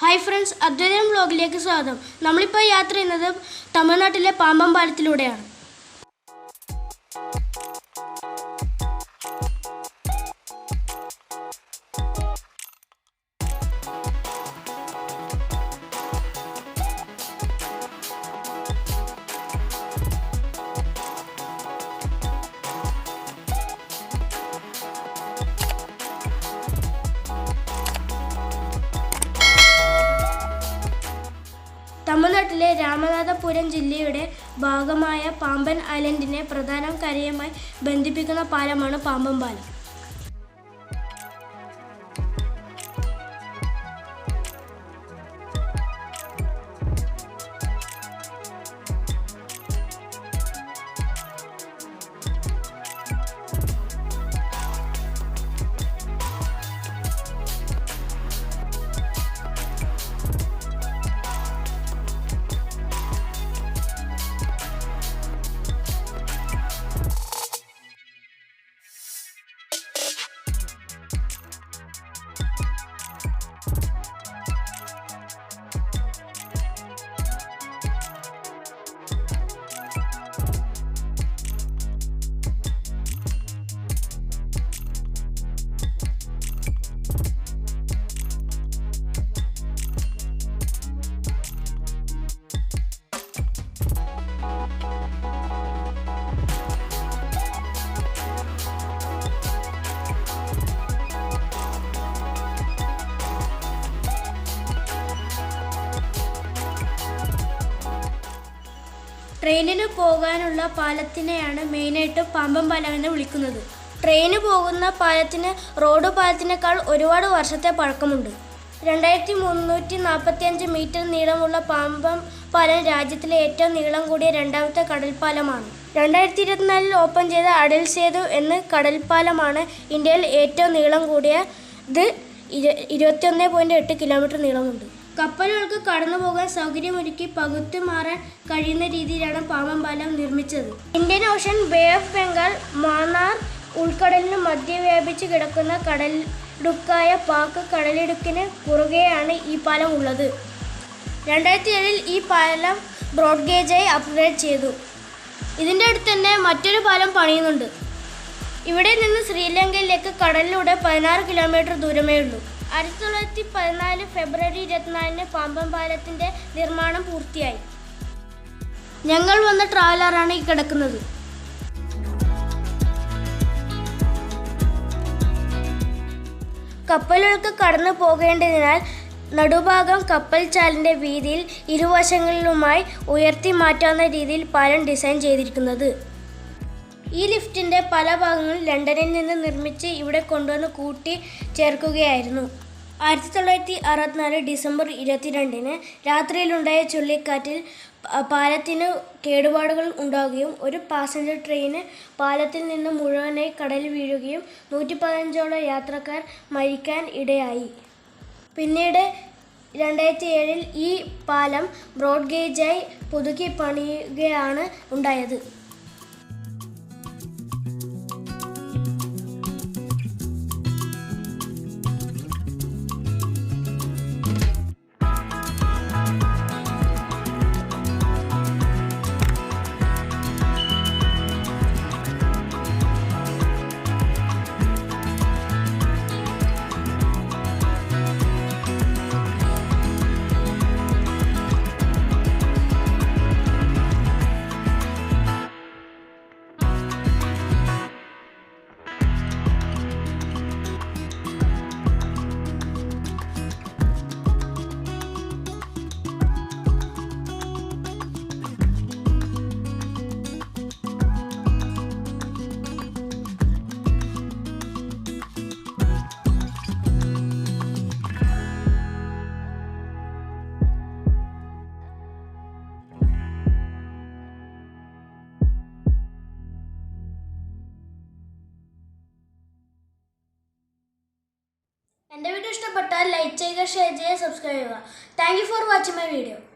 Hi friends Advaitham വ്ലോഗിലേക്ക് സ്വാഗതം. നമ്മളിപ്പോൾ യാത്ര ചെയ്യുന്നത് തമിഴ്നാട്ടിലെ പാമ്പം തമിഴ്നാട്ടിലെ രാമനാഥപുരം ജില്ലയുടെ ഭാഗമായ പാമ്പൻ ഐലൻഡിനെ പ്രധാന കരയുമായി ബന്ധിപ്പിക്കുന്ന പാലമാണ് പാമ്പൻ പാലം. ട്രെയിനിന് പോകാനുള്ള പാലത്തിനെയാണ് മെയിനായിട്ട് പാമ്പം പാലം എന്ന് വിളിക്കുന്നത്. ട്രെയിന് പോകുന്ന പാലത്തിന് റോഡ് പാലത്തിനേക്കാൾ ഒരുപാട് വർഷത്തെ പഴക്കമുണ്ട്. രണ്ടായിരത്തി മുന്നൂറ്റി നാൽപ്പത്തി അഞ്ച് മീറ്റർ നീളമുള്ള പാമ്പം പാലം രാജ്യത്തിലെ ഏറ്റവും നീളം കൂടിയ രണ്ടാമത്തെ കടൽപ്പാലമാണ്. രണ്ടായിരത്തി ഇരുപത്തിനാലിൽ ഓപ്പൺ ചെയ്ത അടൽ സേതു എന്ന കടൽപ്പാലമാണ് ഇന്ത്യയിൽ ഏറ്റവും നീളം കൂടിയ ഇത്. ഇരുപത്തിയൊന്ന് പോയിന്റ് എട്ട് കിലോമീറ്റർ നീളമുണ്ട്. കപ്പലുകൾക്ക് കടന്നു പോകാൻ സൗകര്യമൊരുക്കി പകുത്തു മാറാൻ കഴിയുന്ന രീതിയിലാണ് പാമ്പാലം പാലം നിർമ്മിച്ചത്. Indian Ocean Bay of Bengal Mannar ഉൾക്കടലിന് മധ്യ വ്യാപിച്ച് കിടക്കുന്ന കടലിടുക്കായ പാക്ക് കടലിടുക്കിന് കുറുകെയാണ് ഈ പാലം ഉള്ളത്. രണ്ടായിരത്തി ഏഴിൽ ഈ പാലം ബ്രോഡ് ഗേജായി അപ്ഗ്രേഡ് ചെയ്തു. ഇതിന്റെ അടുത്ത് തന്നെ മറ്റൊരു പാലം പണിയുന്നുണ്ട്. ഇവിടെ നിന്ന് ശ്രീലങ്കയിലേക്ക് കടലിലൂടെ പതിനാറ് കിലോമീറ്റർ ദൂരമേ ഉള്ളൂ ആയിരത്തി തൊള്ളായിരത്തി പതിനാല് ഫെബ്രുവരി ഇരുപത്തിനാലിന് പാമ്പം പാലത്തിന്റെ നിർമ്മാണം പൂർത്തിയായി. ഞങ്ങൾ വന്ന ട്രാവലറാണ് ഈ കിടക്കുന്നത്. കപ്പലുകൾക്ക് കടന്നു പോകേണ്ടതിനാൽ നടുഭാഗം കപ്പൽ ചാലിന്റെ വീതിയിൽ ഇരുവശങ്ങളിലുമായി ഉയർത്തി മാറ്റാവുന്ന രീതിയിൽ പാലം ഡിസൈൻ ചെയ്തിരിക്കുന്നത്. ഈ ലിഫ്റ്റിന്റെ പല ഭാഗങ്ങളും ലണ്ടനിൽ നിന്ന് നിർമ്മിച്ച് ഇവിടെ കൊണ്ടുവന്ന് കൂട്ടി ചേർക്കുകയായിരുന്നു. ആയിരത്തി തൊള്ളായിരത്തി അറുപത്തിനാല് ഡിസംബർ ഇരുപത്തിരണ്ടിന് രാത്രിയിലുണ്ടായ ചുഴലിക്കാറ്റിൽ പാലത്തിന് കേടുപാടുകൾ ഉണ്ടാവുകയും ഒരു പാസഞ്ചർ ട്രെയിന് പാലത്തിൽ നിന്ന് മുഴുവനായി കടലിൽ വീഴുകയും നൂറ്റി പതിനഞ്ചോളം യാത്രക്കാർ മരിക്കാൻ ഇടയായി. പിന്നീട് രണ്ടായിരത്തി ഏഴിൽ ഈ പാലം ബ്രോഡ് ഗേജായി പുതുക്കി പണിയുകയാണ് ഉണ്ടായത്. बटन लाइक शेयर चाहिए subscribe thank you for watching my video